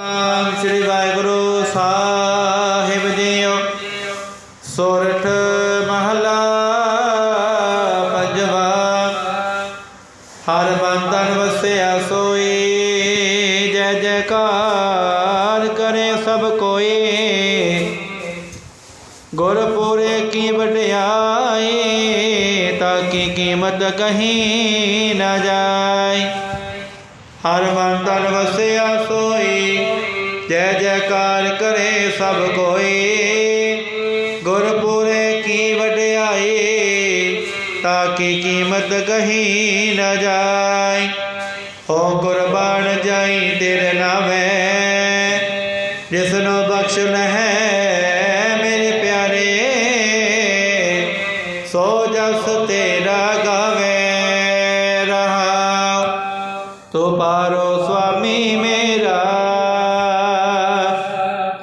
ਨਾਮ ਸ੍ਰੀ ਵਾਹਿਗੁਰੂ ਸਾਹਿਬ ਜੀਓ। ਸੋਰਠ ਮਹਲਾ ਪੰਜਵਾ। ਹਰ ਬੰਧਨ ਵਸਿਆ ਸੋਈ, ਜੈ ਜੈਕਾਰ ਕਰੇ ਸਭ ਕੋਈ। ਗੁਰਪੁਰੇ ਕੀ ਵਡਿਆਈ, ਤਾਂ ਕੀ ਕੀਮਤ ਕਹੀਂ ਨਾ ਜਾਏ ਹਰ ਮਨ ਤਨ ਵਸਿਆ ਸੋਈ ਜੈ ਜੈਕਾਰ ਕਰੇ ਸਭ ਕੋਈ। ਗੁਰਪੁਰੇ ਕੀ ਵਡਿਆਈ ਤਾਂ ਕੀ ਕੀਮਤ ਕਹੀ ਨਾ ਜਾਏ ਹੋ ਗੁਰਬਾਣ ਜਾਈ ਤੇਰੇ ਨਾਮੇ, ਜਿਸਨੂੰ ਬਖਸ਼ ਬਖਸ਼ਣ ਮੇਰੇ ਪਿਆਰੇ। ਸੋ ਜਸ ਤੇਰਾ ਗਾਵੇ ਰਹਾ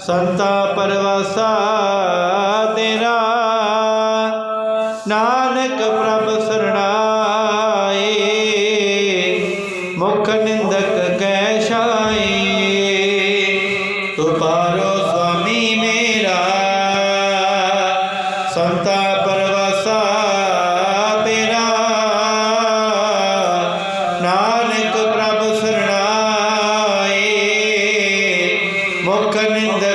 ਸੰਤਾ ਪਰਵਾਸਾ ਤੇਰਾ, ਨਾਨਕ ਪ੍ਰਭ ਸਰਣਾਏ, ਮੁਖ ਨਿੰਦਕ ਕੈ ਸ਼ਾਏ ਤੋ ਪਾਰੋ ਸੁਆਮੀ ਮੇਰਾ। ਸੰਤਾ ਪਰਵਾਸਾ ਤੇਰਾ, ਨਾਨਕ ਪ੍ਰਭ ਸਰਣਾਏ, ਮੁਖ ਨਿੰਦਕ